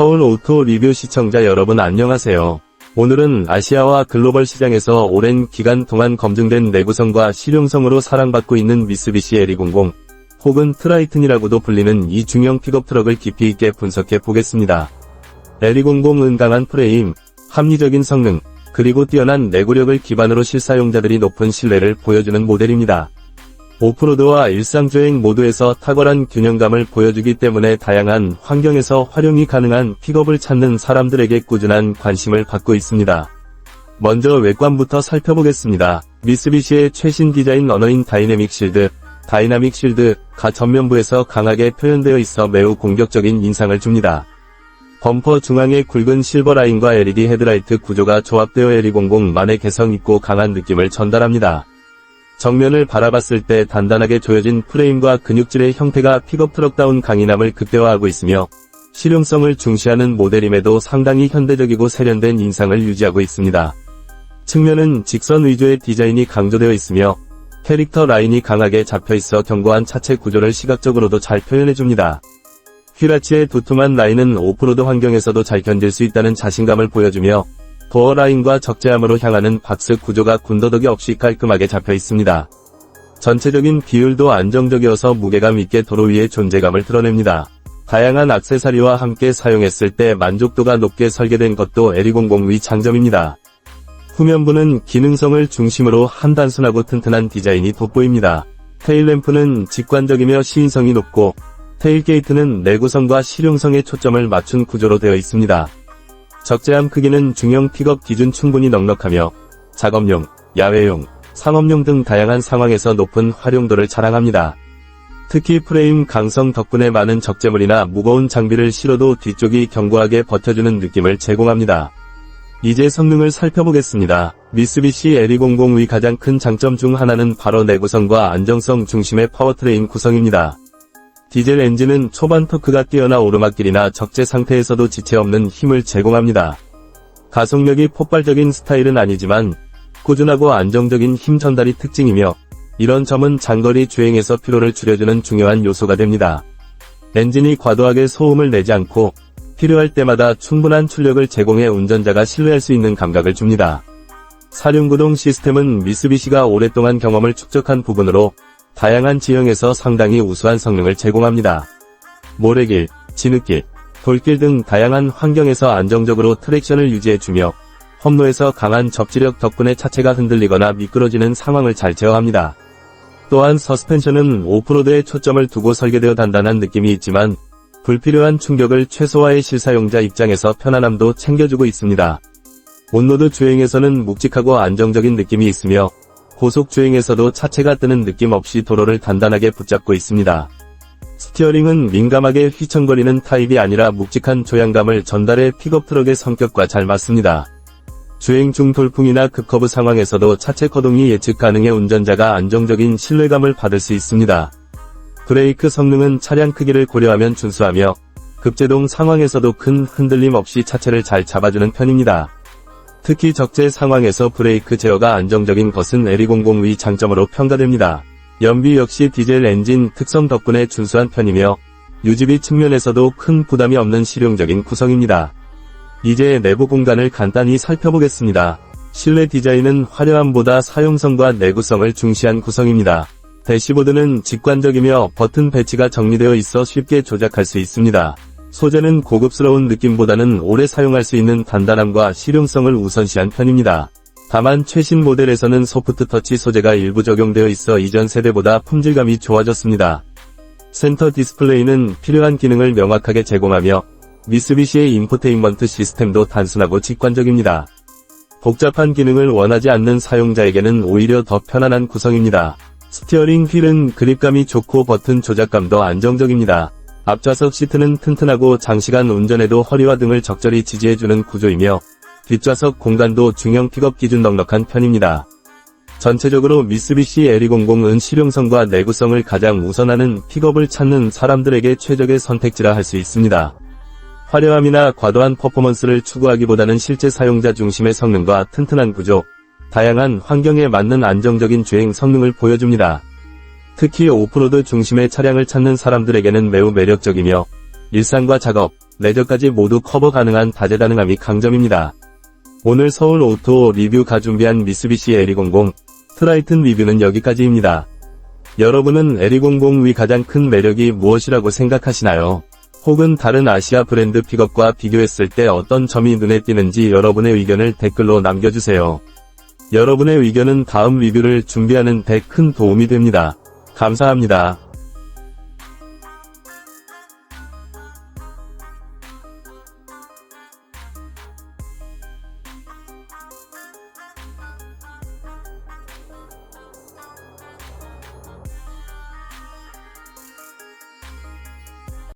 서울 오토 리뷰 시청자 여러분 안녕하세요. 오늘은 아시아와 글로벌 시장에서 오랜 기간 동안 검증된 내구성과 실용성으로 사랑받고 있는 미쓰비시 에리00 혹은 트라이튼이라고도 불리는 이 중형 픽업 트럭을 깊이 있게 분석해 보겠습니다. 에리00은 강한 프레임, 합리적인 성능, 그리고 뛰어난 내구력을 기반으로 실사용자들이 높은 신뢰를 보여주는 모델입니다. 오프로드와 일상주행 모두에서 탁월한 균형감을 보여주기 때문에 다양한 환경에서 활용이 가능한 픽업을 찾는 사람들에게 꾸준한 관심을 받고 있습니다. 먼저 외관부터 살펴보겠습니다. 미쓰비시의 최신 디자인 언어인 다이내믹 실드, 다이나믹 실드가 전면부에서 강하게 표현되어 있어 매우 공격적인 인상을 줍니다. 범퍼 중앙에 굵은 실버 라인과 LED 헤드라이트 구조가 조합되어 LE00만의 개성 있고 강한 느낌을 전달합니다. 정면을 바라봤을 때 단단하게 조여진 프레임과 근육질의 형태가 픽업 트럭다운 강인함을 극대화하고 있으며 실용성을 중시하는 모델임에도 상당히 현대적이고 세련된 인상을 유지하고 있습니다. 측면은 직선 위주의 디자인이 강조되어 있으며 캐릭터 라인이 강하게 잡혀 있어 견고한 차체 구조를 시각적으로도 잘 표현해줍니다. 휘라치의 두툼한 라인은 오프로드 환경에서도 잘 견딜 수 있다는 자신감을 보여주며 도어 라인과 적재함으로 향하는 박스 구조가 군더더기 없이 깔끔하게 잡혀 있습니다. 전체적인 비율도 안정적이어서 무게감 있게 도로 위의 존재감을 드러냅니다. 다양한 악세사리와 함께 사용했을 때 만족도가 높게 설계된 것도 에리00의 장점입니다. 후면부는 기능성을 중심으로 한 단순하고 튼튼한 디자인이 돋보입니다. 테일램프는 직관적이며 시인성이 높고 테일게이트는 내구성과 실용성에 초점을 맞춘 구조로 되어 있습니다. 적재함 크기는 중형 픽업 기준 충분히 넉넉하며 작업용, 야외용, 상업용 등 다양한 상황에서 높은 활용도를 자랑합니다. 특히 프레임 강성 덕분에 많은 적재물이나 무거운 장비를 실어도 뒤쪽이 견고하게 버텨주는 느낌을 제공합니다. 이제 성능을 살펴보겠습니다. 미쓰비시 에리00의 가장 큰 장점 중 하나는 바로 내구성과 안정성 중심의 파워트레인 구성입니다. 디젤 엔진은 초반 토크가 뛰어나 오르막길이나 적재 상태에서도 지체 없는 힘을 제공합니다. 가속력이 폭발적인 스타일은 아니지만 꾸준하고 안정적인 힘 전달이 특징이며 이런 점은 장거리 주행에서 피로를 줄여주는 중요한 요소가 됩니다. 엔진이 과도하게 소음을 내지 않고 필요할 때마다 충분한 출력을 제공해 운전자가 신뢰할 수 있는 감각을 줍니다. 사륜구동 시스템은 미쓰비시가 오랫동안 경험을 축적한 부분으로 다양한 지형에서 상당히 우수한 성능을 제공합니다. 모래길, 진흙길, 돌길 등 다양한 환경에서 안정적으로 트랙션을 유지해주며 험로에서 강한 접지력 덕분에 차체가 흔들리거나 미끄러지는 상황을 잘 제어합니다. 또한 서스펜션은 오프로드에 초점을 두고 설계되어 단단한 느낌이 있지만 불필요한 충격을 최소화해 실사용자 입장에서 편안함도 챙겨주고 있습니다. 온로드 주행에서는 묵직하고 안정적인 느낌이 있으며 고속 주행에서도 차체가 뜨는 느낌 없이 도로를 단단하게 붙잡고 있습니다. 스티어링은 민감하게 휘청거리는 타입이 아니라 묵직한 조향감을 전달해 픽업 트럭의 성격과 잘 맞습니다. 주행 중 돌풍이나 급커브 상황에서도 차체 거동이 예측 가능해 운전자가 안정적인 신뢰감을 받을 수 있습니다. 브레이크 성능은 차량 크기를 고려하면 준수하며 급제동 상황에서도 큰 흔들림 없이 차체를 잘 잡아주는 편입니다. 특히 적재 상황에서 브레이크 제어가 안정적인 것은 에리00의 장점으로 평가됩니다. 연비 역시 디젤 엔진 특성 덕분에 준수한 편이며 유지비 측면에서도 큰 부담이 없는 실용적인 구성입니다. 이제 내부 공간을 간단히 살펴보겠습니다. 실내 디자인은 화려함보다 사용성과 내구성을 중시한 구성입니다. 대시보드는 직관적이며 버튼 배치가 정리되어 있어 쉽게 조작할 수 있습니다. 소재는 고급스러운 느낌보다는 오래 사용할 수 있는 단단함과 실용성을 우선시한 편입니다. 다만 최신 모델에서는 소프트 터치 소재가 일부 적용되어 있어 이전 세대보다 품질감이 좋아졌습니다. 센터 디스플레이는 필요한 기능을 명확하게 제공하며 미쓰비시의 인포테인먼트 시스템도 단순하고 직관적입니다. 복잡한 기능을 원하지 않는 사용자에게는 오히려 더 편안한 구성입니다. 스티어링 휠은 그립감이 좋고 버튼 조작감도 안정적입니다. 앞좌석 시트는 튼튼하고 장시간 운전에도 허리와 등을 적절히 지지해주는 구조이며 뒷좌석 공간도 중형 픽업 기준 넉넉한 편입니다. 전체적으로 미쓰비시 에리00은 실용성과 내구성을 가장 우선하는 픽업을 찾는 사람들에게 최적의 선택지라 할 수 있습니다. 화려함이나 과도한 퍼포먼스를 추구하기보다는 실제 사용자 중심의 성능과 튼튼한 구조, 다양한 환경에 맞는 안정적인 주행 성능을 보여줍니다. 특히 오프로드 중심의 차량을 찾는 사람들에게는 매우 매력적이며 일상과 작업, 레저까지 모두 커버 가능한 다재다능함이 강점입니다. 오늘 서울 오토 리뷰가 준비한 미쓰비시 에리00 트라이튼 리뷰는 여기까지입니다. 여러분은 에리00의 가장 큰 매력이 무엇이라고 생각하시나요? 혹은 다른 아시아 브랜드 픽업과 비교했을 때 어떤 점이 눈에 띄는지 여러분의 의견을 댓글로 남겨주세요. 여러분의 의견은 다음 리뷰를 준비하는 데 큰 도움이 됩니다. 감사합니다.